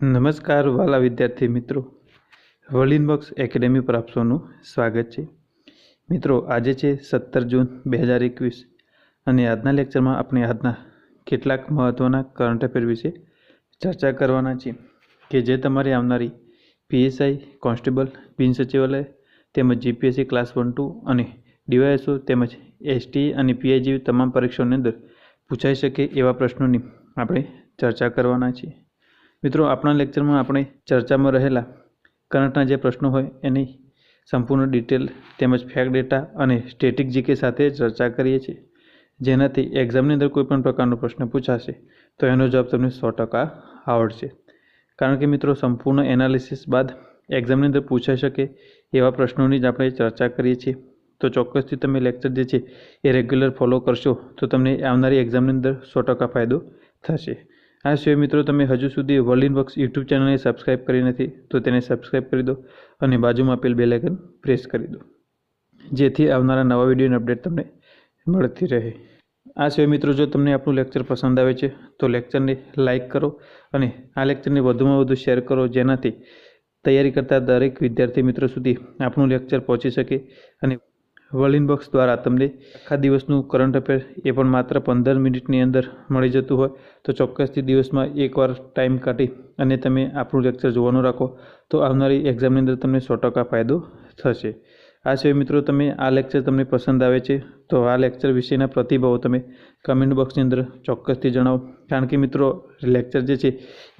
નમસ્કાર વાલા વિદ્યાર્થી મિત્રો. વર્લિન બોક્સ એકેડેમી પર આપ સ્વાગત છે. મિત્રો, આજે છે સત્તર જૂન બે હજાર એકવીસ અને આજના લેક્ચરમાં આપણે આજના કેટલાક મહત્ત્વના કરંટ અફેર વિશે ચર્ચા કરવાના છે કે જે તમારી આવનારી પીએસઆઈ, કોન્સ્ટેબલ, બિન સચિવાલય તેમજ જીપીએસસી ક્લાસ વન, ટુ અને ડીવાયએસઓ તેમજ એસટી અને પીઆઈ જેવી તમામ પરીક્ષાઓની અંદર પૂછાઈ શકે એવા પ્રશ્નોની આપણે ચર્ચા કરવાના છીએ. મિત્રો, આપણા લેક્ચરમાં આપણે ચર્ચામાં રહેલા કરંટના જે પ્રશ્નો હોય એની સંપૂર્ણ ડિટેલ તેમજ ફેક ડેટા અને સ્ટેટિક જીકે સાથે ચર્ચા કરીએ છીએ. જેનાથી એક્ઝામની અંદર કોઈપણ પ્રકારનો પ્રશ્ન પૂછાશે, તો એનો જવાબ તમને સો ટકા આવડશે. કારણ કે મિત્રો, સંપૂર્ણ એનાલિસિસ બાદ એક્ઝામની અંદર પૂછાઈ શકે એવા પ્રશ્નોની જ આપણે ચર્ચા કરીએ છીએ. તો ચોક્કસથી તમે લેક્ચર જે છે એ રેગ્યુલર ફોલો કરશો, તો તમને આવનારી એક્ઝામની અંદર સો ટકા ફાયદો થશે. આ સિવાય મિત્રો, તમે હજુ સુધી વર્લિન વર્ક્સ યુટ્યુબ ચેનલને સબસ્ક્રાઇબ કરી નથી, તો તેને સબસ્ક્રાઇબ કરી દો અને બાજુમાં આપેલ બે લેકન પ્રેસ કરી દો. જેથી આવનારા નવા વિડીયોની અપડેટ તમને મળતી રહે. આ સિવાય મિત્રો, જો તમને આપણું લેક્ચર પસંદ આવે છે, તો લેક્ચરને લાઇક કરો અને આ લેક્ચરને વધુમાં વધુ શેર કરો, જેનાથી તૈયારી કરતા દરેક વિદ્યાર્થી મિત્રો સુધી આપણું લેક્ચર પહોંચી શકે અને વર્લિન બોક્સ દ્વારા તમને આખા દિવસનું કરંટ અફેર એ પણ માત્ર પંદર મિનિટની અંદર મળી જતું હોય. તો ચોક્કસથી દિવસમાં એકવાર ટાઈમ કાઢી અને તમે આપણું લેક્ચર જોવાનું રાખો, તો આવનારી એક્ઝામની અંદર તમને સો ટકા ફાયદો થશે. આ સિવાય મિત્રો તમે આ લેક્ચર તમને પસંદ આવે છે, તો આ લેક્ચર વિશેના પ્રતિભાવો તમે કમેન્ટ બોક્સની અંદર ચોક્કસથી જણાવો. કારણ કે મિત્રો લેક્ચર જે છે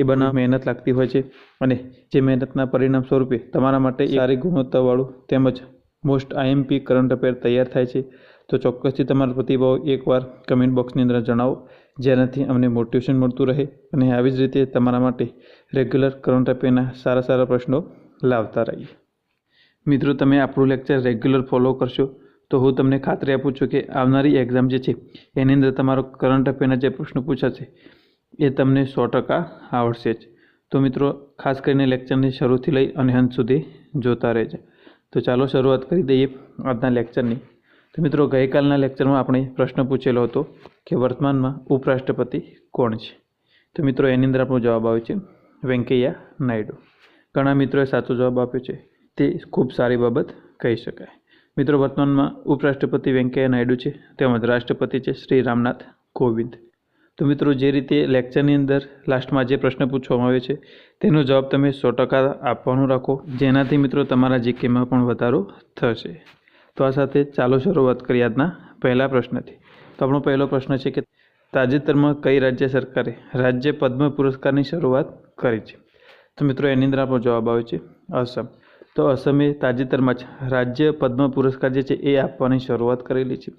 એ બનાવવા મહેનત લાગતી હોય છે અને જે મહેનતના પરિણામ સ્વરૂપે તમારા માટે સારી ગુણવત્તાવાળું તેમજ મોસ્ટ આઈએમપી કરંટ અફેર તૈયાર થાય છે. તો ચોક્કસથી તમારા પ્રતિભાવ એકવાર કમેન્ટ બોક્સની અંદર જણાવો, જેનાથી અમને મોટિવેશન મળતું રહે અને આવી જ રીતે તમારા માટે રેગ્યુલર કરંટ અફેરના સારા સારા પ્રશ્નો લાવતા રહીએ. મિત્રો, તમે આપણું લેક્ચર રેગ્યુલર ફોલો કરશો, તો હું તમને ખાતરી આપું છું કે આવનારી એક્ઝામ જે છે, એની અંદર તમારો કરંટ અફેરના જે પ્રશ્નો પૂછાશે એ તમને સો ટકા આવડશે જ. તો મિત્રો, ખાસ કરીને લેક્ચરની શરૂથી લઈ અને અંત સુધી જોતા રહેજો. તો ચાલો શરૂઆત કરી દઈએ આજના લેક્ચરની. તો મિત્રો, ગઈકાલના લેક્ચરમાં આપણે પ્રશ્ન પૂછેલો હતો કે વર્તમાનમાં ઉપરાષ્ટ્રપતિ કોણ છે? તો મિત્રો, એની અંદર આપણો જવાબ આવે છે વેંકૈયા નાયડુ. ઘણા મિત્રોએ સાચો જવાબ આપ્યો છે. તે ખૂબ સારી બાબત કહી શકાય. મિત્રો, વર્તમાનમાં ઉપરાષ્ટ્રપતિ વેંકૈયા નાયડુ છે, તેમજ રાષ્ટ્રપતિ છે શ્રી રામનાથ કોવિંદ. તો મિત્રો જે રીતે લેક્ચરની અંદર લાસ્ટમાં જે પ્રશ્ન પૂછવામાં આવે છે, તેનો જવાબ તમે સો ટકા આપવાનું રાખો. જેનાથી મિત્રો તમારા જીકેમાં પણ વધારો થશે. તો આ સાથે ચાલો શરૂઆત કરીએ આજના પહેલા પ્રશ્નથી. તો આપણો પહેલો પ્રશ્ન છે કે તાજેતરમાં કઈ રાજ્ય સરકારે રાજ્ય પદ્મ પુરસ્કારની શરૂઆત કરી છે? તો મિત્રો એની અંદર આપણો જવાબ આવે છે અસમ. તો અસમે તાજેતરમાં જ રાજ્ય પદ્મ પુરસ્કાર જે છે એ આપવાની શરૂઆત કરેલી છે.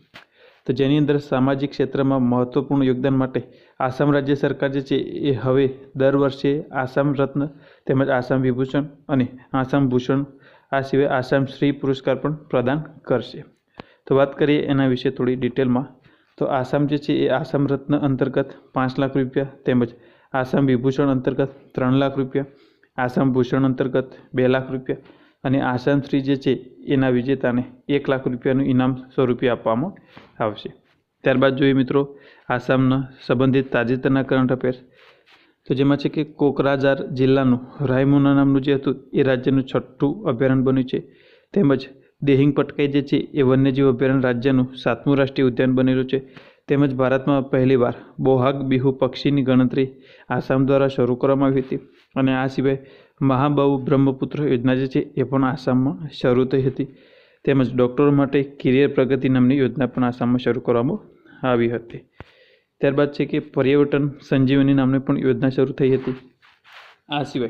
તો જેની અંદર સામાજિક ક્ષેત્રમાં મહત્ત્વપૂર્ણ યોગદાન માટે આસામ રાજ્ય સરકાર જે છે એ હવે દર વર્ષે આસામ રત્ન તેમજ આસામ વિભૂષણ અને આસામ ભૂષણ આ સિવાય આસામ શ્રી પુરસ્કાર પણ પ્રદાન કરશે. તો વાત કરીએ એના વિશે થોડી ડિટેલમાં. તો આસામ જે છે એ આસામ રત્ન અંતર્ગત પાંચ લાખ રૂપિયા તેમજ આસામ વિભૂષણ અંતર્ગત ત્રણ લાખ રૂપિયા, આસામ ભૂષણ અંતર્ગત બે લાખ રૂપિયા અને આસામ શ્રી જે છે, એના વિજેતાને એક લાખ રૂપિયાનું ઇનામ સ્વરૂપે આપવામાં આવશે. ત્યારબાદ જોઈએ મિત્રો, આસામના સંબંધિત તાજેતરના કરંટ અફેર તો જેમાં છે કે કોકરાજાર જિલ્લાનું રાયમુના નામનું જે હતું, એ રાજ્યનું છઠ્ઠું અભયારણ્ય બન્યું છે. તેમજ દેહિંગ પટકાઈ જે છે, એ વન્યજીવ અભયારણ્ય રાજ્યનું સાતમું રાષ્ટ્રીય ઉદ્યાન બનેલું છે. તેમજ ભારતમાં પહેલીવાર બોહાગ બિહુ પક્ષીની ગણતરી આસામ દ્વારા શરૂ કરવામાં આવી હતી. અને આ સિવાય મહાબાહુ બ્રહ્મપુત્ર યોજના જે છે એ પણ આસામમાં શરૂ થઈ હતી. તેમજ ડૉક્ટરો માટે કિરિયર પ્રગતિ નામની યોજના પણ આસામમાં શરૂ કરવામાં આવી હતી. ત્યારબાદ છે કે પર્યવટન સંજીવની નામની પણ યોજના શરૂ થઈ હતી. આ સિવાય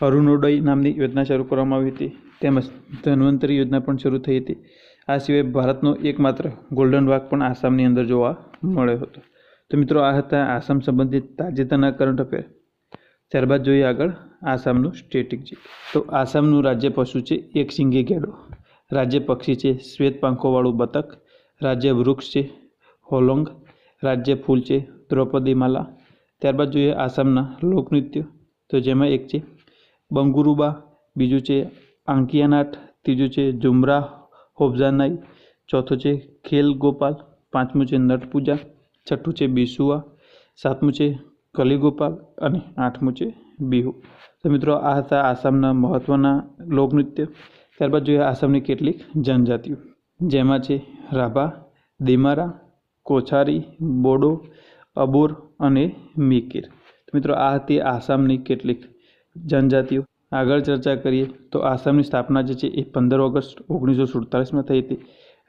અરુણોદય નામની યોજના શરૂ કરવામાં આવી હતી. તેમજ ધન્વંતરી યોજના પણ શરૂ થઈ હતી. આ સિવાય ભારતનો એકમાત્ર ગોલ્ડન વાઘ પણ આસામની અંદર જોવા મળ્યો હતો. તો મિત્રો, આ હતા આસામ સંબંધિત તાજેતરના કરંટ અફેર ત્યારબાદ જોઈએ આગળ આસામનું સ્ટેટિક છે. તો આસામનું રાજ્ય પશુ છે એક સિંગી ગેડો રાજ્ય પક્ષી છે શ્વેત પાંખોવાળું બતક. રાજ્ય વૃક્ષ છે હોલોંગ. રાજ્ય ફૂલ છે દ્રૌપદી માલા. ત્યારબાદ જોઈએ આસામના લોકનૃત્ય. તો જેમાં એક છે બંગુરુબા, બીજું છે આંકિયાનાટ ત્રીજું છે ઝુમરા હોબઝાનાઈ ચોથું છે ખેલ ગોપાલ પાંચમું છે નટ પૂજા છઠ્ઠું છે બિસુઆ સાતમું છે કલીગોપાલ અને આઠમું છે બિહુ. તો મિત્રો, આ હતા આસામના મહત્ત્વના લોકનૃત્ય. ત્યારબાદ જોઈએ આસામની કેટલીક જનજાતિઓ. જેમાં છે રાભા, દિમારા, કોછારી, બોડો, અબોર અને મિકીર. તો મિત્રો, આ હતી આસામની કેટલીક જનજાતિઓ. આગળ ચર્ચા કરીએ તો આસામની સ્થાપના જે છે એ પંદર ઓગસ્ટ ઓગણીસો સુડતાલીસમાં થઈ હતી.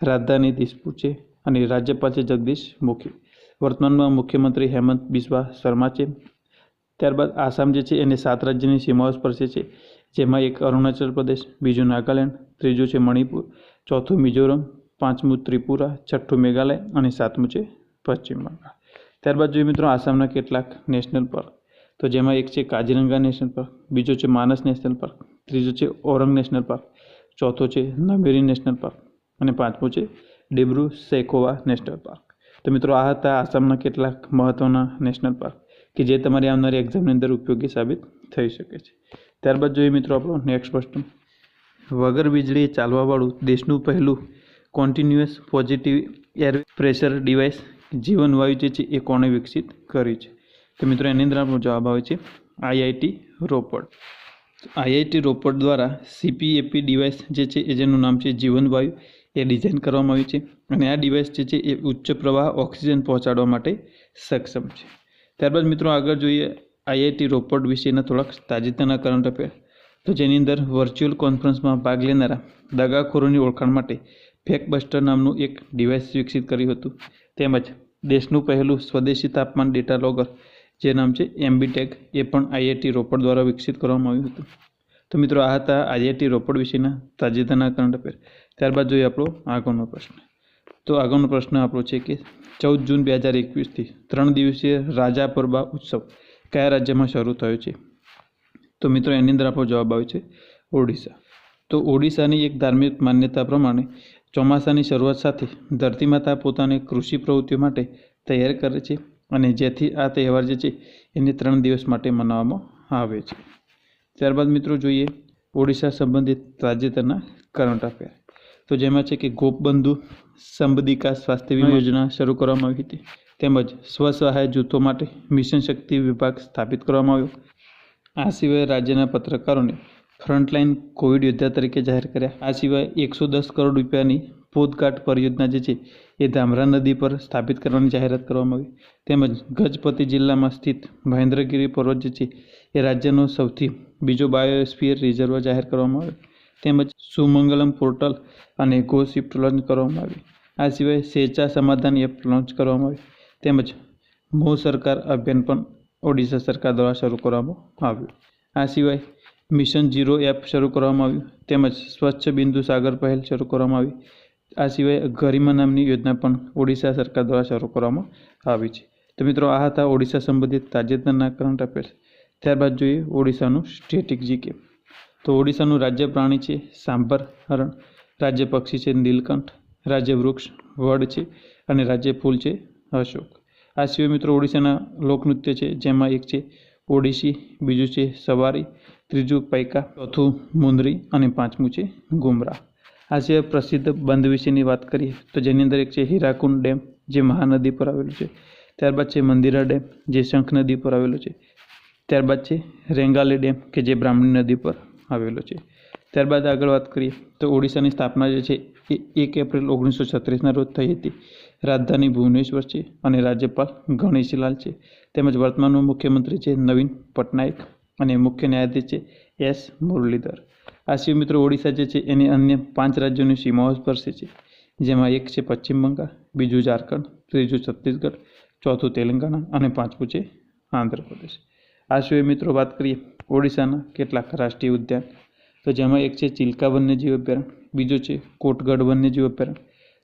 રાજધાની દિસપુર છે અને રાજ્યપાલ છે જગદીશ મુખી. વર્તમાનમાં મુખ્યમંત્રી હેમંત બિસ્વા શર્મા છે. ત્યારબાદ આસામ જે છે એને સાત રાજ્યની સીમાઓ સ્પર્શે છે. જેમાં એક અરુણાચલ પ્રદેશ, બીજું નાગાલેન્ડ, ત્રીજું છે મણિપુર, ચોથું મિઝોરમ, પાંચમું ત્રિપુરા, છઠ્ઠું મેઘાલય અને સાતમું છે પશ્ચિમ બંગાળ. ત્યારબાદ જોઈએ મિત્રો આસામના કેટલાક નેશનલ પાર્ક. તો જેમાં એક છે કાજીરંગા નેશનલ પાર્ક, બીજો છે માનસ નેશનલ પાર્ક, ત્રીજો છે ઓરંગ નેશનલ પાર્ક, ચોથો છે નમેરી નેશનલ પાર્ક અને પાંચમું છે ડિબ્રુ સેખોવા નેશનલ પાર્ક. તો મિત્રો, આ હતા આસામના કેટલાક મહત્ત્વના નેશનલ પાર્ક કે જે તમારી આવનારી એક્ઝામની અંદર ઉપયોગી સાબિત થઈ શકે છે. ત્યારબાદ જોઈએ મિત્રો આપણો નેક્સ્ટ પ્રશ્ન. વગર વીજળી ચાલવાવાળું દેશનું પહેલું continuous positive air pressure device જીવનવાયુ જે છે એ કોણે વિકસિત કર્યું છે? તો મિત્રો, એની અંદર આપણો જવાબ આવે છે આઈઆઈટી રોપડ. આઈઆઈટી રોપડ દ્વારા સીપીએપી ડિવાઇસ જે છે એ જેનું નામ છે જીવનવાયુ એ ડિઝાઇન કરવામાં આવી છે અને આ ડિવાઇસ જે છે એ ઉચ્ચ પ્રવાહ ઓક્સિજન પહોંચાડવા માટે સક્ષમ છે. ત્યારબાદ મિત્રો આગળ જોઈએ આઈઆઈટી રોપોટ વિશેના થોડાક તાજેતરના કરંટ અફેર તો જેની અંદર વર્ચ્યુઅલ કોન્ફરન્સમાં ભાગ લેનારા દગાખોરોની ઓળખાણ માટે ફેકબસ્ટર નામનું એક ડિવાઇસ વિકસિત કર્યું હતું. તેમજ દેશનું પહેલું સ્વદેશી તાપમાન ડેટા લોગર જે નામ છે એમબીટેક, એ પણ આઈઆઈટી રોપડ દ્વારા વિકસિત કરવામાં આવ્યું હતું. તો મિત્રો આ હતા આઈઆઈટી રોપડ વિશેના તાજેતરના કરંટ અફેર ત્યારબાદ જોઈએ આપણો આગળનો પ્રશ્ન. તો આગળનો પ્રશ્ન આપણો છે કે ચૌદ જૂન બે હજાર એકવીસથી ત્રણ દિવસીય રાજા પરબા ઉત્સવ કયા રાજ્યમાં શરૂ થયો છે? તો મિત્રો, એની અંદર આપણો જવાબ આવે છે ઓડિશા. તો ઓડિશાની એક ધાર્મિક માન્યતા પ્રમાણે ચોમાસાની શરૂઆત સાથે ધરતીમાતા પોતાને કૃષિ પ્રવૃત્તિઓ માટે તૈયાર કરે છે અને જેથી આ તહેવાર જે છે એને ત્રણ દિવસ માટે મનાવવામાં આવે છે. ત્યારબાદ મિત્રો જોઈએ ઓડિશા સંબંધિત તાજેતરના કરંટ અફેર તો જેમાં છે કે ગોપબંધુ સંબદિકા સ્વાસ્થ્ય વીમા યોજના શરૂ કરવામાં આવી હતી. તેમજ સ્વસહાય જૂથો માટે મિશન શક્તિ વિભાગ સ્થાપિત કરવામાં આવ્યો. આ સિવાય રાજ્યના પત્રકારોને ફ્રન્ટલાઇન કોવિડ યોદ્ધા તરીકે જાહેર કર્યા. આ સિવાય એકસો દસ કરોડ રૂપિયાની પોદઘાટ પરિયોજના જે છે એ ધામરા નદી પર સ્થાપિત કરવાની જાહેરાત કરવામાં આવી. તેમજ ગજપતિ જિલ્લામાં સ્થિત મહેન્દ્રગીરી પર્વત જે છે એ રાજ્યનો સૌથી બીજો બાયોસ્ફિયર રિઝર્વ જાહેર કરવામાં આવ્યો. તેમજ સુમંગલમ પોર્ટલ અને ગો શિફ્ટ લોન્ચ કરવામાં આવી. આ સિવાય સેચા સમાધાન એપ લોન્ચ કરવામાં આવી. તેમજ મો સરકાર અભિયાન પણ ઓડિશા સરકાર દ્વારા શરૂ કરવામાં આવ્યું. આ સિવાય મિશન ઝીરો એપ શરૂ કરવામાં આવ્યું. તેમજ સ્વચ્છ બિંદુ સાગર પહેલ શરૂ કરવામાં આવી. આ સિવાય ગરિમા નામની યોજના પણ ઓડિશા સરકાર દ્વારા શરૂ કરવામાં આવી છે. તો મિત્રો, આ હતા ઓડિશા સંબંધિત તાજેતરના કરંટ અફેર્સ ત્યારબાદ જોઈએ ઓડિશાનું સ્ટેટિક જીકે તો ઓડિશાનું રાજ્ય પ્રાણી છે, સાંભર, હરણ, રાજ્ય પક્ષી છે, નીલકંઠ, રાજ્ય વૃક્ષ, વડ છે અને રાજ્ય ફૂલ છે, અશોક. આ સિવાય મિત્રો ઓડિશાના લોકનૃત્ય છે, જેમાં એક છે ઓડિશી, બીજું છે સવારી, ત્રીજું પૈકા, ચોથું મુંદરી અને પાંચમું છે ગુમરા. આ સિવાય પ્રસિદ્ધ બંધ વિશેની વાત કરીએ તો જેની અંદર એક છે હીરાકુંડ ડેમ, જે મહાનદી પર આવેલું છે. ત્યારબાદ છે મંદિરા ડેમ, જે શંખ નદી પર આવેલો છે. ત્યારબાદ છે રેંગાલી ડેમ, કે જે બ્રાહ્મણી નદી પર આવેલો છે. ત્યારબાદ આગળ વાત કરીએ તો ઓડિશાની સ્થાપના જે છે એ એક એપ્રિલ ઓગણીસો છત્રીસના રોજ થઈ હતી. રાજધાની ભુવનેશ્વર છે અને રાજ્યપાલ ગણેશીલાલ છે. તેમજ વર્તમાનનો મુખ્યમંત્રી છે નવીન પટનાયક અને મુખ્ય ન્યાયાધીશ છે એસ મુરલીધર. આ સિવાય મિત્રો ઓડિશા જે છે એની અન્ય પાંચ રાજ્યોની સીમાઓ સ્પર્શે છે જેમાં એક છે પશ્ચિમ બંગાળ, બીજું ઝારખંડ, ત્રીજું છત્તીસગઢ, ચોથું તેલંગાણા અને પાંચમું છે આંધ્રપ્રદેશ. આ સિવાય મિત્રો વાત કરીએ ઓડિશાના કેટલાક રાષ્ટ્રીય ઉદ્યાન. તો જેમાં એક છે ચિલ્કા વન્યજીવ અભયારણ્ય બીજો છે કોટગઢ વન્યજીવ અભયારણ્ય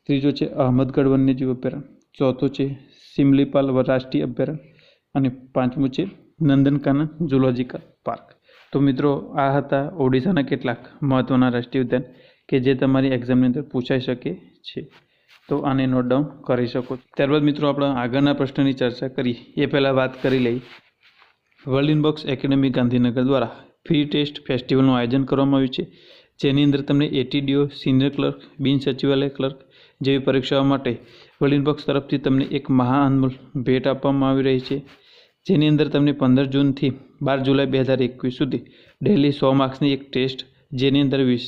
ત્રીજો છે અહમદગઢ વન્યજીવ અભયારણ્ય ચોથો છે સિમલીપાલ રાષ્ટ્રીય અભયારણ્ય અને પાંચમું છે નંદનકાનન ઝુલોજિકલ પાર્ક. તો મિત્રો આ હતા ઓડિશાના કેટલાક મહત્ત્વના રાષ્ટ્રીય ઉદ્યાન કે જે તમારી એક્ઝામની અંદર પૂછાઈ શકે છે. તો આને નોટ ડાઉન કરી શકો. ત્યારબાદ મિત્રો આપણે આગળના પ્રશ્નની ચર્ચા કરી. એ પહેલાં વાત કરી લઈ વર્લ્ડ ઇનબોક્સ એકેડેમી ગાંધીનગર દ્વારા ફ્રી ટેસ્ટ ફેસ્ટિવલનું આયોજન કરવામાં આવ્યું છે. જેની અંદર તમને એટીડીઓ, સિનિયર ક્લર્ક, બિન સચિવાલય ક્લર્ક જેવી પરીક્ષાઓ માટે વર્લ્ડ ઇનબોક્સ તરફથી તમને એક મહા અનમોલ ભેટ આપવામાં આવી રહી છે. જેની અંદર તમને પંદર જૂનથી બાર જુલાઈ બે હજાર એકવીસ સુધી ડેલી સો માર્ક્સની એક ટેસ્ટ, જેની અંદર વીસ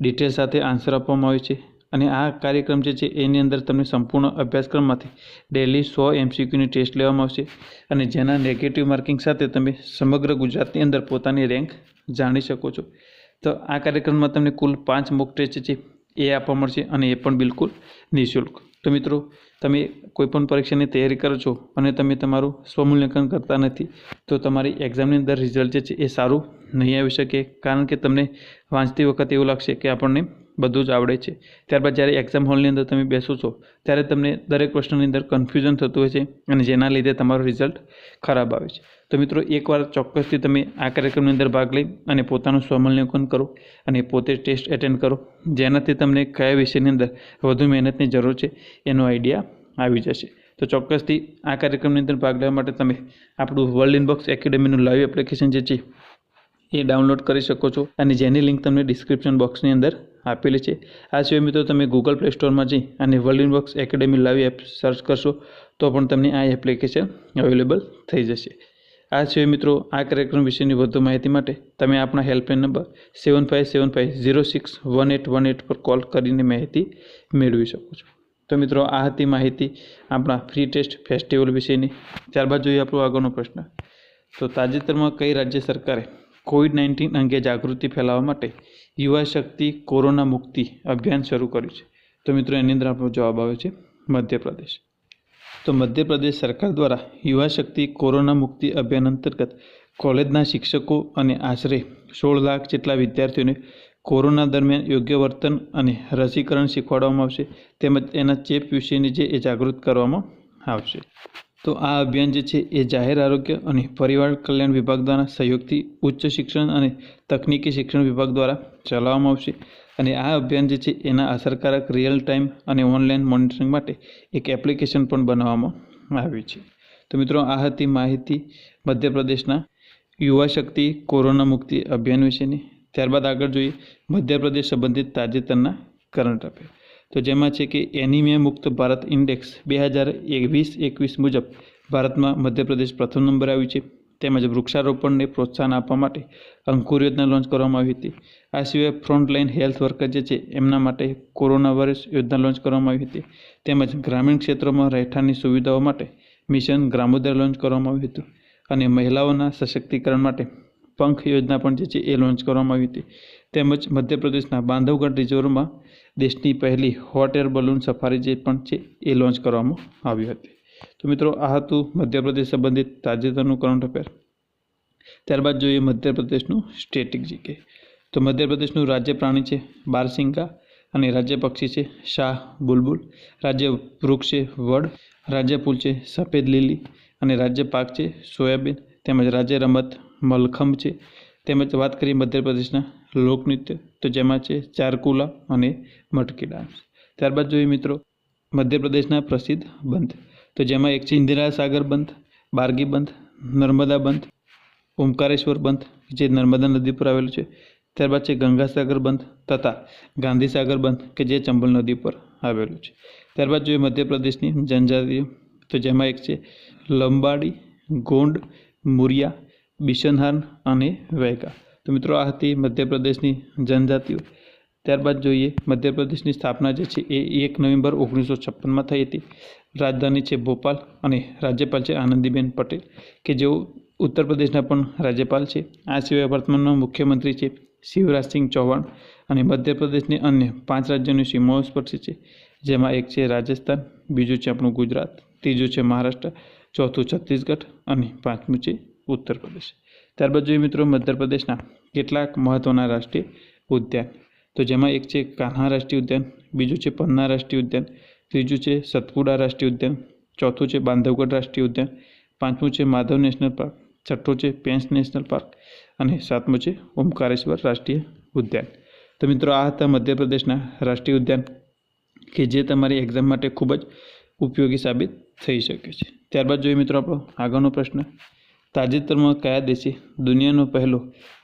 ડિટેલ સાથે આન્સર આપવામાં આવે છે. અને આ કાર્યક્રમ જે છે, એની અંદર તમને સંપૂર્ણ અભ્યાસક્રમમાંથી ડેલી સો એમસીક્યુની ટેસ્ટ લેવામાં આવશે અને જેના નેગેટિવ માર્કિંગ સાથે તમે સમગ્ર ગુજરાતની અંદર પોતાની રેન્ક જાણી શકો છો. તો આ કાર્યક્રમમાં તમને કુલ પાંચ મોક ટેસ્ટ છે, એ આપવા મળશે અને એ પણ બિલકુલ નિઃશુલ્ક. તો મિત્રો, તમે કોઈપણ પરીક્ષાની તૈયારી કરો છો અને તમે તમારું સ્વમૂલ્યાંકન કરતા નથી, તો તમારી એક્ઝામની અંદર રિઝલ્ટ જે છે, એ સારું નહીં આવી શકે. કારણ કે તમને વાંચતી વખતે એવું લાગશે કે આપણને બધું જ આવડે છે. ત્યારબાદ જ્યારે એક્ઝામ હોલની અંદર તમે બેસો છો, ત્યારે તમને દરેક પ્રશ્નની અંદર કન્ફ્યુઝન થતું હોય છે અને જેના લીધે તમારું રિઝલ્ટ ખરાબ આવે છે. તો મિત્રો, એકવાર ચોક્કસથી તમે આ કાર્યક્રમની અંદર ભાગ લઈ અને પોતાનું સ્વમૂલ્યાંકન કરો અને પોતે ટેસ્ટ એટેન્ડ કરો. જેનાથી તમને કયા વિષયની અંદર વધુ મહેનતની જરૂર છે એનો આઈડિયા આવી જશે. તો ચોક્કસથી આ કાર્યક્રમની અંદર ભાગ લેવા માટે તમે આપણું વર્લ્ડ ઇનબોક્સ એકેડેમીનું લાઈવ એપ્લિકેશન જે છે એ ડાઉનલોડ કરી શકો છો અને જેની લિંક તમને ડિસ્ક્રિપ્શન બોક્સની અંદર આપેલી છે. આ સિવાય મિત્રો તમે ગૂગલ પ્લે સ્ટોરમાં જઈ અને world inbox academy live app search કરશો, તો પણ તમને આ એપ્લિકેશન અવેલેબલ થઈ જશે. આ સિવાય મિત્રો, આ કાર્યક્રમ વિશેની વધુ માહિતી માટે તમે આપણા helpline number seven five seven five zero six one eight one eight પર કોલ કરીને માહિતી મેળવી શકો છો. તો મિત્રો, આ હતી માહિતી આપણા ફ્રી ટેસ્ટ ફેસ્ટિવલ વિશેની. ત્યારબાદ જોઈએ આપણો આગળનો પ્રશ્ન. તો તાજેતરમાં કઈ રાજ્ય સરકારે કોવિડ નાઇન્ટીન અંગે જાગૃતિ ફેલાવવા માટે યુવા શક્તિ કોરોના મુક્તિ અભિયાન શરૂ કર્યું છે. તો મિત્રો, એની અંદર આપણો જવાબ આવે છે મધ્યપ્રદેશ. તો મધ્યપ્રદેશ સરકાર દ્વારા યુવા શક્તિ કોરોના મુક્તિ અભિયાન અંતર્ગત કોલેજના શિક્ષકો અને આશરે સોળ લાખ જેટલા વિદ્યાર્થીઓને કોરોના દરમિયાન યોગ્ય વર્તન અને રસીકરણ શીખવાડવામાં આવશે. તેમજ એના ચેપ વિશેની જે એ જાગૃત કરવામાં આવશે. તો આ અભિયાન જે છે એ જાહેર આરોગ્ય અને પરિવાર કલ્યાણ વિભાગ દ્વારા સહયોગથી ઉચ્ચ શિક્ષણ અને તકનીકી શિક્ષણ વિભાગ દ્વારા ચલાવવામાં આવશે. અને આ અભિયાન જે છે એના અસરકારક રિયલ ટાઈમ અને ઓનલાઈન મોનિટરિંગ માટે એક એપ્લિકેશન પણ બનાવવામાં આવી છે. તો મિત્રો, આ હતી માહિતી મધ્યપ્રદેશના યુવા શક્તિ કોરોના મુક્તિ અભિયાન વિશેની. ત્યારબાદ આગળ જોઈએ મધ્યપ્રદેશ સંબંધિત તાજેતરના કરંટ અફેર તો જેમાં છે કે એનિમિયા મુક્ત ભારત ઇન્ડેક્સ બે હજાર વીસ એકવીસ મુજબ ભારતમાં મધ્યપ્રદેશ પ્રથમ નંબર આવ્યું છે. તેમજ વૃક્ષારોપણને પ્રોત્સાહન આપવા માટે અંકુર યોજના લોન્ચ કરવામાં આવી હતી. આ સિવાય ફ્રન્ટલાઇન હેલ્થ વર્કર જે છે, એમના માટે કોરોના વાયરસ યોજના લોન્ચ કરવામાં આવી હતી. તેમજ ગ્રામીણ ક્ષેત્રોમાં રહેઠાણની સુવિધાઓ માટે મિશન ગ્રામોદય લોન્ચ કરવામાં આવ્યું હતું. અને મહિલાઓના સશક્તિકરણ માટે પંખ યોજના પણ જે છે, એ લોન્ચ કરવામાં આવી હતી. તેમજ મધ્યપ્રદેશના બાંધવગઢ રિઝર્વમાં દેશની પહેલી હોટ એર બલૂન સફારી જે પણ છે એ લોન્ચ કરવામાં આવી હતી. તો મિત્રો, આ હતું મધ્યપ્રદેશ સંબંધિત તાજેતરનું કરંટ અફેર ત્યારબાદ જોઈએ મધ્યપ્રદેશનું સ્ટેટિક જીકે તો મધ્યપ્રદેશનું રાજ્ય પ્રાણી છે બારસિંગા અને રાજ્ય પક્ષી છે શાહ બુલબુલ. રાજ્ય વૃક્ષ છે વડ. રાજ્ય ફૂલ છે સફેદ લીલી. અને રાજ્ય પાક છે સોયાબીન. તેમજ રાજ્ય રમત મલખંભ છે. તેમજ વાત કરીએ મધ્યપ્રદેશના લોકનૃત્ય, તો જેમાં છે ચારકુલા અને મટકી ડાન્સ. ત્યારબાદ જોઈએ મિત્રો, મધ્યપ્રદેશના પ્રસિદ્ધ બંધ. તો જેમાં એક છે ઇન્દિરા સાગર બંધ, બારગી બંધ, નર્મદા બંધ, ઓમકારેશ્વર બંધ, જે નર્મદા નદી પર આવેલું છે. ત્યારબાદ છે ગંગાસાગર બંધ તથા ગાંધીસાગર બંધ, કે જે ચંબલ નદી પર આવેલું છે. ત્યારબાદ જોઈએ મધ્યપ્રદેશની જનજાતિઓ તો જેમાં એક છે લંબાડી, ગોંડ, મુરિયા, બિશનહાન અને વૈગા તો મિત્રો આ હતી મધ્યપ્રદેશની જનજાતિઓ. ત્યારબાદ જોઈએ, મધ્યપ્રદેશની સ્થાપના જે છે એ એક નવેમ્બર ઓગણીસો છપ્પનમાં થઈ હતી. રાજધાની છે ભોપાલ અને રાજ્યપાલ છે આનંદીબેન પટેલ, કે જેઓ ઉત્તર પ્રદેશના પણ રાજ્યપાલ છે. આ સિવાય વર્તમાનનો મુખ્યમંત્રી છે શિવરાજસિંહ ચૌહાણ અને મધ્યપ્રદેશની અન્ય પાંચ રાજ્યોની સીમાઓ સ્પર્શે છે, જેમાં એક છે રાજસ્થાન, બીજું છે આપણું ગુજરાત, ત્રીજું છે મહારાષ્ટ્ર, ચોથું છત્તીસગઢ અને પાંચમું છે ઉત્તર પ્રદેશ. ત્યારબાદ જોઈએ મિત્રો મધ્યપ્રદેશના કેટલાક મહત્ત્વના રાષ્ટ્રીય ઉદ્યાન. તો જેમાં એક છે કાન્હા રાષ્ટ્રીય ઉદ્યાન, બીજું છે પન્ના રાષ્ટ્રીય ઉદ્યાન, ત્રીજું છે સતપુડા રાષ્ટ્રીય ઉદ્યાન, ચોથું છે બાંધવગઢ રાષ્ટ્રીય ઉદ્યાન, પાંચમું છે માધવ નેશનલ પાર્ક, છઠ્ઠું છે પેંચ નેશનલ પાર્ક અને સાતમું છે ઓમકારેશ્વર રાષ્ટ્રીય ઉદ્યાન. તો મિત્રો આ હતા મધ્યપ્રદેશના રાષ્ટ્રીય ઉદ્યાન કે જે તમારી એક્ઝામ માટે ખૂબ જ ઉપયોગી સાબિત થઈ શકે છે. ત્યારબાદ જોઈએ મિત્રો આપણો આગળનો પ્રશ્ન. તાજેતરમાં કયા દેશે દુનિયાનો પહેલો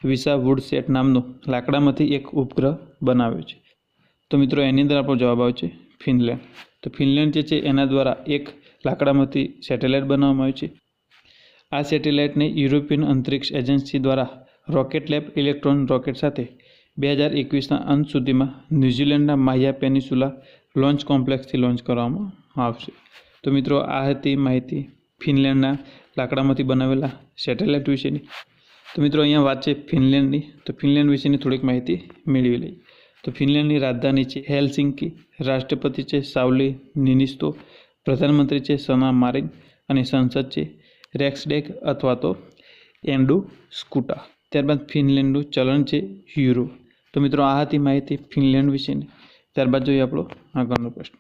વિસા વુડસેટ નામનો લાકડામાંથી એક ઉપગ્રહ બનાવ્યો છે. તો મિત્રો, એની અંદર આપણો જવાબ આવે છે ફિનલેન્ડ. તો ફિનલેન્ડ જે છે, એના દ્વારા એક લાકડામાંથી સેટેલાઇટ બનાવવામાં આવ્યું છે. આ સેટેલાઇટને યુરોપિયન અંતરિક્ષ એજન્સી દ્વારા રોકેટ લેબ ઇલેક્ટ્રોન રોકેટ સાથે બે હજાર એકવીસના અંત સુધીમાં ન્યૂઝીલેન્ડના માહિયા પેનિસુલા લોન્ચ કોમ્પ્લેક્સથી લોન્ચ કરવામાં આવશે. તો મિત્રો, આ હતી માહિતી ફિનલેન્ડના લાકડામાંથી બનાવેલા સેટેલાઇટ વિશેની. તો મિત્રો અહીંયા વાત છે ફિનલેન્ડની. તો ફિનલેન્ડ વિશેની થોડીક માહિતી મેળવી લઈ તો ફિનલેન્ડની રાજધાની છે હેલસિંકી. રાષ્ટ્રપતિ છે સાવલી નિનિસ્તો. પ્રધાનમંત્રી છે સના મારિન. અને સંસદ છે રેક્સડેક અથવા તો એન્ડુ સ્કૂટા. ત્યારબાદ ફિનલેન્ડનું ચલણ છે યુરો. તો મિત્રો આ હતી માહિતી ફિનલેન્ડ વિશેની. ત્યારબાદ જોઈએ આપણો આગળનો પ્રશ્ન.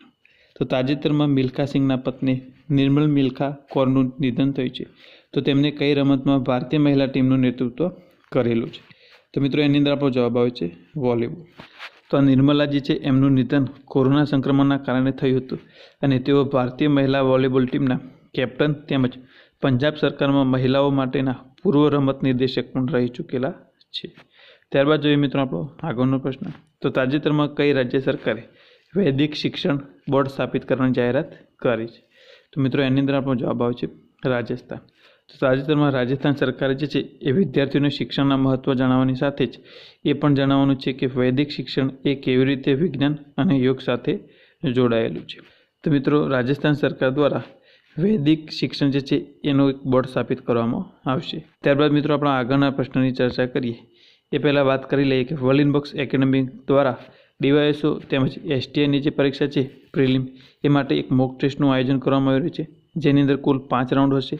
તો તાજેતરમાં મિલ્ખા સિંઘના પત્ની નિર્મલ મિલ્ખા કૌરનું નિધન થયું છે. તો તેમને કઈ રમતમાં ભારતીય મહિલા ટીમનું નેતૃત્વ કરેલું છે? તો મિત્રો એની અંદર આપણો જવાબ આવે છે વોલીબોલ. તો આ નિર્મલાજી છે એમનું નિધન કોરોના સંક્રમણના કારણે થયું હતું અને તેઓ ભારતીય મહિલા વોલીબોલ ટીમના કેપ્ટન તેમજ પંજાબ સરકારમાં મહિલાઓ માટેના પૂર્વ રમત નિર્દેશક પણ રહી ચૂકેલા છે. ત્યારબાદ જોઈએ મિત્રો આપણો આગળનો પ્રશ્ન. તો તાજેતરમાં કઈ રાજ્ય સરકારે વૈદિક શિક્ષણ બોર્ડ સ્થાપિત કરવાની જાહેરાત કરી છે? તો મિત્રો, એની અંદર આપણો જવાબ આવે છે રાજસ્થાન. તો તાજેતરમાં રાજસ્થાન સરકારે જે છે એ વિદ્યાર્થીઓને શિક્ષણના મહત્ત્વ જણાવવાની સાથે જ એ પણ જણાવવાનું છે કે વૈદિક શિક્ષણ એ કેવી રીતે વિજ્ઞાન અને યોગ સાથે જોડાયેલું છે. તો મિત્રો, રાજસ્થાન સરકાર દ્વારા વૈદિક શિક્ષણ જે છે એનું એક બોર્ડ સ્થાપિત કરવામાં આવશે. ત્યારબાદ મિત્રો, આપણા આગળના પ્રશ્નની ચર્ચા કરીએ. એ પહેલાં વાત કરી લઈએ કે વર્લિન બોક્સ એકેડેમી દ્વારા ડીવાયએસઓ તેમજ એસટીઆઈની જે પરીક્ષા છે, પ્રિલિમ, એ માટે એક મોક ટેસ્ટનું આયોજન કરવામાં આવ્યું છે, જેની અંદર કુલ પાંચ રાઉન્ડ હશે.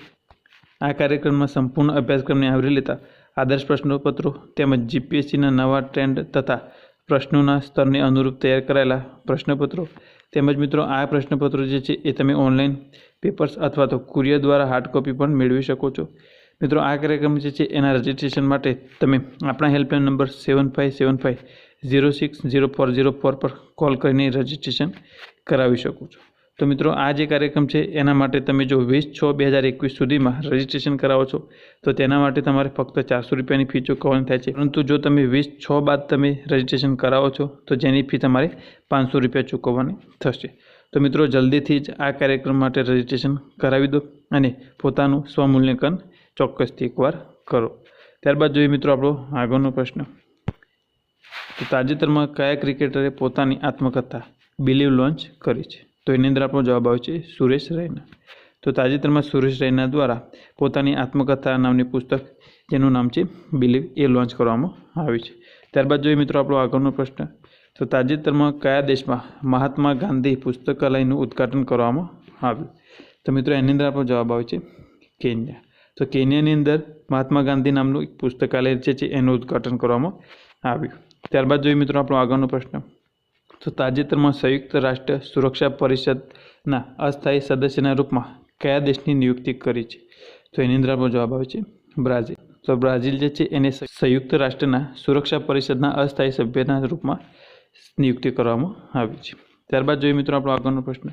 આ કાર્યક્રમમાં સંપૂર્ણ અભ્યાસક્રમને આવરી લેતા આદર્શ પ્રશ્નપત્રો તેમજ જીપીએસસીના નવા ટ્રેન્ડ તથા પ્રશ્નોના સ્તરને અનુરૂપ તૈયાર કરાયેલા પ્રશ્નપત્રો તેમજ મિત્રો આ પ્રશ્નપત્રો જે છે, એ તમે ઓનલાઈન પેપર્સ અથવા તો કુરિયર દ્વારા હાર્ડ કોપી પણ મેળવી શકો છો. મિત્રો, આ કાર્યક્રમ જે છે, એના રજિસ્ટ્રેશન માટે તમે આપણા helpline number seven five seven five zero six zero four zero four પર કોલ કરીને રજિસ્ટ્રેશન કરાવી શકો છો. તો મિત્રો, આ જે કાર્યક્રમ છે, એના માટે તમે જો વીસ છ બે હજાર એકવીસ સુધીમાં રજિસ્ટ્રેશન કરાવો છો, તો તેના માટે તમારે ફક્ત ચારસો રૂપિયાની ફી ચૂકવવાની થાય છે. પરંતુ જો તમે વીસ છ બાદ તમે રજિસ્ટ્રેશન કરાવો છો, તો જેની ફી તમારે પાંચસો રૂપિયા ચૂકવવાની થશે. તો મિત્રો, જલ્દીથી જ આ કાર્યક્રમ માટે રજિસ્ટ્રેશન કરાવી દો અને પોતાનું સ્વમૂલ્યાંકન ચોક્કસથી એકવાર કરો. ત્યારબાદ જોઈએ મિત્રો આપણો આગળનો પ્રશ્ન. તો તાજેતરમાં કયા ક્રિકેટરે પોતાની આત્મકથા બિલીવ લોન્ચ કરી છે? તો એની અંદર આપણો જવાબ આવે છે સુરેશ રૈના. તો તાજેતરમાં સુરેશ રૈના દ્વારા પોતાની આત્મકથા નામની પુસ્તક, જેનું નામ છે બિલીવ, એ લોન્ચ કરવામાં આવી છે. ત્યારબાદ જોઈએ મિત્રો આપણો આગળનો પ્રશ્ન. તો તાજેતરમાં કયા દેશમાં મહાત્મા ગાંધી પુસ્તકાલયનું ઉદ્ઘાટન કરવામાં આવ્યું? તો મિત્રો એની અંદર આપણો જવાબ આવે છે કેન્યા. તો કેન્યાની અંદર મહાત્મા ગાંધી નામનું એક પુસ્તકાલય છે, એનું ઉદ્ઘાટન કરવામાં આવ્યું. ત્યારબાદ જોઈએ મિત્રો આપણો આગળનો પ્રશ્ન. તો તાજેતરમાં સંયુક્ત રાષ્ટ્ર સુરક્ષા પરિષદના અસ્થાયી સદસ્યના રૂપમાં કયા દેશની નિયુક્તિ કરી છે? તો એની અંદર આપણો જવાબ આવે છે બ્રાઝિલ. તો બ્રાઝિલ જે છે એને સંયુક્ત રાષ્ટ્રના સુરક્ષા પરિષદના અસ્થાયી સભ્યના રૂપમાં નિયુક્તિ કરવામાં આવી છે. ત્યારબાદ જોઈએ મિત્રો આપણો આગળનો પ્રશ્ન.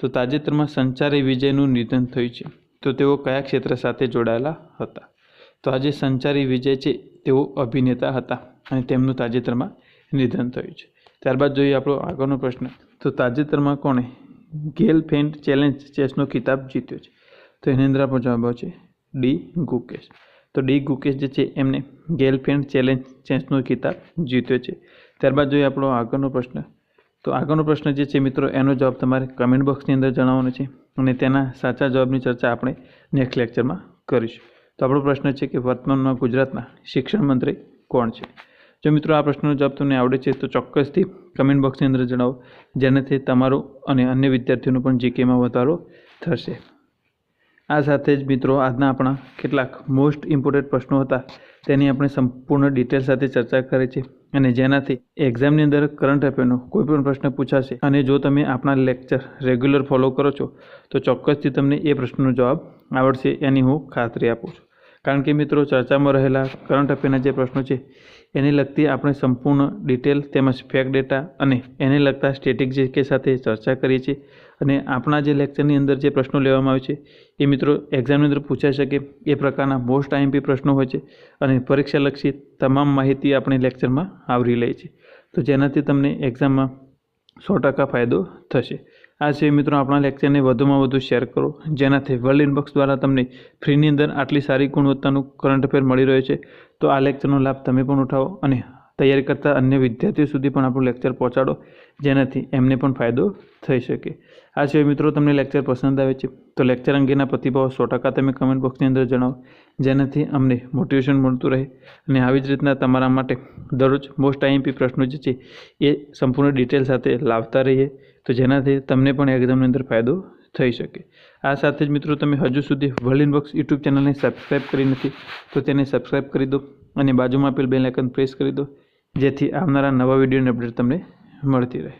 તો તાજેતરમાં સંચારી વિજયનું નિધન થયું છે. તો તેઓ કયા ક્ષેત્ર સાથે જોડાયેલા હતા? તો આજે સંચારી વિજય છે તેઓ અભિનેતા હતા. અને તેમનું તાજેતરમાં નિધન થયું છે. ત્યારબાદ જોઈએ આપણો આગળનો પ્રશ્ન. તો તાજેતરમાં કોણે ગેલ ફેન્ટ ચેલેન્જ ચેસનો ખિતાબ જીત્યો છે? તો એની અંદર આપણો જવાબ છે ડી ગુકેશ. તો ડી ગુકેશ જે છે, એમને ગેલ ફેન્ટ ચેલેન્જ ચેસનો ખિતાબ જીત્યો છે. ત્યારબાદ જોઈએ આપણો આગળનો પ્રશ્ન. તો આગળનો પ્રશ્ન જે છે, મિત્રો, એનો જવાબ તમારે કમેન્ટ બોક્સની અંદર જણાવવાનો છે અને તેના સાચા જવાબની ચર્ચા આપણે નેક્સ્ટ લેક્ચરમાં કરીશું. તો આપણો પ્રશ્ન છે કે વર્તમાનમાં ગુજરાતના શિક્ષણ મંત્રી કોણ છે? જો મિત્રો આ પ્રશ્નનો જવાબ તમને આવડે છે તો ચોક્કસથી કમેન્ટ બોક્સની અંદર જણાવો, જેનાથી તમારો અને અન્ય વિદ્યાર્થીઓનો પણ જીકેમાં વધારો થશે. આ સાથે જ મિત્રો આજના આપણા કેટલાક મોસ્ટ ઇમ્પોર્ટન્ટ પ્રશ્નો હતા, તેની આપણે સંપૂર્ણ ડિટેલ સાથે ચર્ચા કરી છે અને જેનાથી એક્ઝામની અંદર કરંટ અફેરનો કોઈ પણ પ્રશ્ન પૂછાશે અને જો તમે આપણા લેક્ચર રેગ્યુલર ફોલો કરો છો, તો ચોક્કસથી તમને એ પ્રશ્નનો જવાબ આવડશે એની હું ખાતરી આપું છું. કારણ કે મિત્રો ચર્ચામાં રહેલા કરંટ અફેરના જે પ્રશ્નો છે એને લગતી આપણે સંપૂર્ણ ડિટેલ તેમજ ફેક ડેટા અને એને લગતા સ્ટેટિક જીકે સાથે ચર્ચા કરીએ છીએ અને આપણા જે લેક્ચરની અંદર જે પ્રશ્નો લેવામાં આવે છે, એ મિત્રો એક્ઝામની અંદર પૂછાઈ શકે એ પ્રકારના મોસ્ટ આઈએમપી પ્રશ્નો હોય છે અને પરીક્ષાલક્ષી તમામ માહિતી આપણે લેક્ચરમાં આવરી લઈએ છીએ તો જેનાથી તમને એક્ઝામમાં સો ટકા ફાયદો થશે. આ સિવાય મિત્રો આપણા લેક્ચરને વધુમાં વધુ શેર કરો. જેનાથી વર્લ્ડ ઇનબોક્સ દ્વારા તમને ફ્રીની અંદર આટલી સારી ગુણવત્તાનું કરંટ અફેર મળી રહ્યો છે. તો આ લેક્ચરનો લાભ તમે પણ ઉઠાવો અને તૈયારી કરતા અન્ય વિદ્યાર્થીઓ સુધી પણ આપણું લેક્ચર પહોંચાડો, જેનાથી એમને પણ ફાયદો થઈ શકે. આ સિવાય મિત્રો તમને લેક્ચર પસંદ આવે છે, તો લેક્ચર અંગેના પ્રતિભાવો સો ટકા તમે કમેન્ટ બોક્સની અંદર જણાવો, જેનાથી અમને મોટિવેશન મળતું રહે. અને આવી જ રીતના તમારા માટે દરરોજ મોસ્ટ આઈએમપી પ્રશ્નો જે છે, એ સંપૂર્ણ ડિટેલ સાથે લાવતા રહીએ. તો જેનાથી તમને પણ એક્ઝામની અંદર ફાયદો થઈ શકે. આ સાથે જ મિત્રો તમે હજુ સુધી વર્લ્ડ ઇનબોક્સ યુટ્યુબ ચેનલને સબસ્ક્રાઈબ કરી નથી, તો તેને સબસ્ક્રાઈબ કરી દો અને બાજુમાં આપેલ બેલ આઇકન પ્રેસ કરી દો, જેથી આવનારા નવા વિડીયોની અપડેટ તમને મળતી રહે.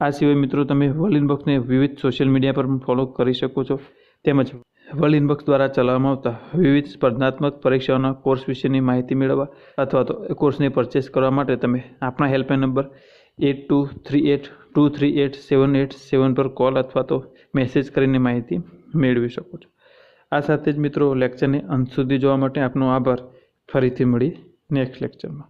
આ સિવાય મિત્રો તમે વર્લ્ડ ઇનબોક્સને વિવિધ સોશિયલ મીડિયા પર ફોલો કરી શકો છો. તેમજ વર્લ્ડ ઇનબોક્સ દ્વારા ચલાવવામાં આવતા વિવિધ સ્પર્ધાત્મક પરીક્ષાઓના કોર્સ વિશેની માહિતી મેળવવા અથવા તો કોર્સને પરચેસ કરવા માટે તમે આપણા helpline number eight two three eight two three eight seven eight seven પર કોલ અથવા તો મેસેજ કરીને માહિતી મેળવી શકો છો. આ સાથે જ મિત્રો લેક્ચરને અંત સુધી જોવા માટે આપનો આભાર. ફરીથી મળી નેક્સ્ટ લેક્ચરમાં